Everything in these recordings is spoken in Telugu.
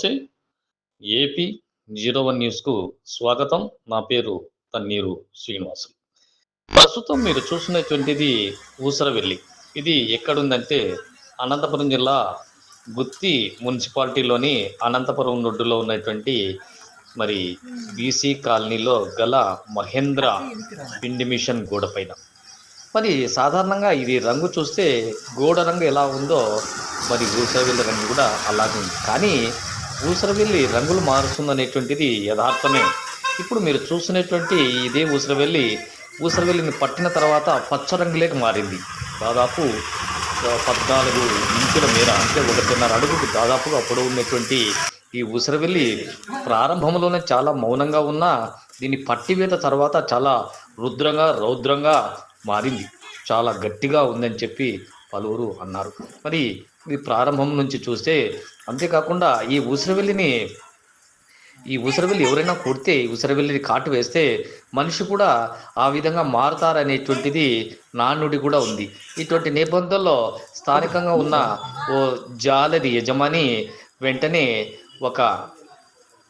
వచ్చే ఏపీ జీరో వన్ న్యూస్కు స్వాగతం. నా పేరు తన్నీరు శ్రీనివాసులు ప్రస్తుతం మీరు చూసినటువంటిది ఊసరవెల్లి. ఇది ఎక్కడుందంటే అనంతపురం జిల్లా గుత్తి మున్సిపాలిటీలోని అనంతపురం రోడ్డులో ఉన్నటువంటి మరి బీసీ కాలనీలో గల మహేంద్ర పిండి మిషన్ గోడ పైన. మరి సాధారణంగా ఇది రంగు చూస్తే గోడ రంగు ఎలా ఉందో మరి ఊసరవెల్లి రంగు కూడా అలాగే ఉంది. కానీ ఊసరవెల్లి రంగులు మారుస్తుందనేటువంటిది యథార్థమే. ఇప్పుడు మీరు చూసినటువంటి ఇదే ఊసరవెల్లి ఊసరవెల్లిని పట్టిన తర్వాత పచ్చ రంగులేకి మారింది. దాదాపు పద్నాలుగు ఇంచుల మేర అంటే ఒకటిన్నర అడుగుకు దాదాపుగా అప్పుడు ఉన్నటువంటి ఈ ఊసరవెల్లి ప్రారంభంలోనే చాలా మౌనంగా ఉన్నా దీన్ని పట్టివేత తర్వాత చాలా రుద్రంగా రౌద్రంగా మారింది. చాలా గట్టిగా ఉందని చెప్పి పలువురు అన్నారు. మరి ఈ ప్రారంభం నుంచి చూస్తే అంతేకాకుండా ఈ ఉసిరివెల్లిని ఈ ఉసిరివెల్లి ఎవరైనా కొడితే ఉసిరివెల్లిని కాటు వేస్తే మనిషి కూడా ఆ విధంగా మారుతారనేటువంటిది నానుడి కూడా ఉంది. ఇటువంటి నేపథ్యంలో స్థానికంగా ఉన్న ఓ జాలరి యజమాని వెంటనే ఒక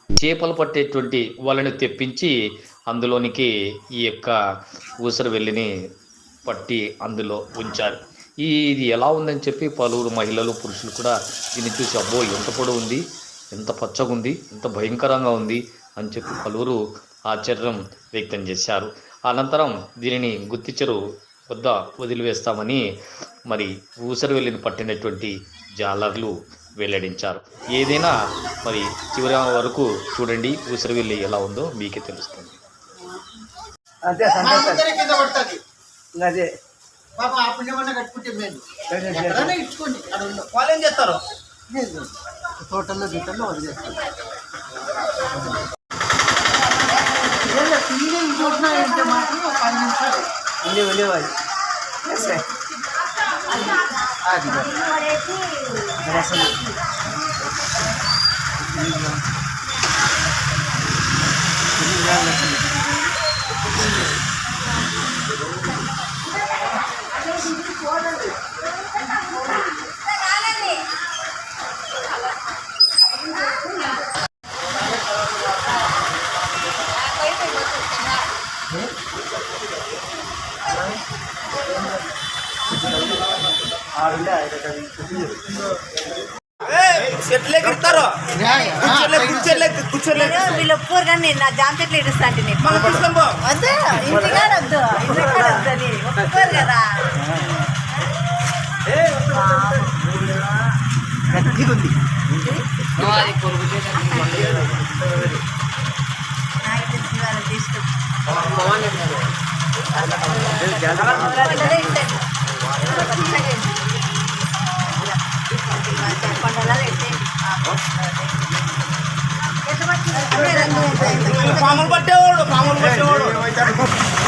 చేపలు పట్టేటువంటి వాళ్ళని తెప్పించి అందులోనికి ఈ యొక్క ఉసిరివెల్లిని పట్టి అందులో ఉంచారు. ఈ ఇది ఎలా ఉందని చెప్పి పలువురు మహిళలు పురుషులు కూడా దీన్ని చూసి అబ్బో ఎంత పొడవు ఉంది ఎంత పచ్చగా ఉంది ఎంత భయంకరంగా ఉంది అని చెప్పి పలువురు ఆశ్చర్యం వ్యక్తం చేశారు. అనంతరం దీనిని గుత్తిచెరు వద్ద వదిలివేస్తామని మరి ఊసరవెల్లిని పట్టినటువంటి జాలర్లు వెల్లడించారు. ఏదైనా మరి చివరి వరకు చూడండి ఊసరవెల్లి ఎలా ఉందో మీకే తెలుస్తుంది. అంతే అదే. పాప ఆ పుణ్యమన్న కట్టుకుంటే లేదు. ఎక్కడైనా ఇచ్చుకోండి అక్కడ ఉండవు వాళ్ళు ఏం చేస్తారు? లేదు. తోటల్లో గీతల్లో వదిలేస్తారు ఏదో తీరే చూసినాయంటే మాత్రం ఒక పది నిమిషాలు. ఉండే ఉండేవాళ్ళు సరే. అది రసం చెట్లే కూర్చోలే కూర్చోలే వీళ్ళు నేను నా జామ ఇడుస్తా అంటే వద్దు ఇంటికాడ వద్దు ఇంటికాడ వద్దని ఒప్పుకోరు కదా గట్టిగా ఉంది పాములు పట్టేవాడు పాములు పట్టేవాడు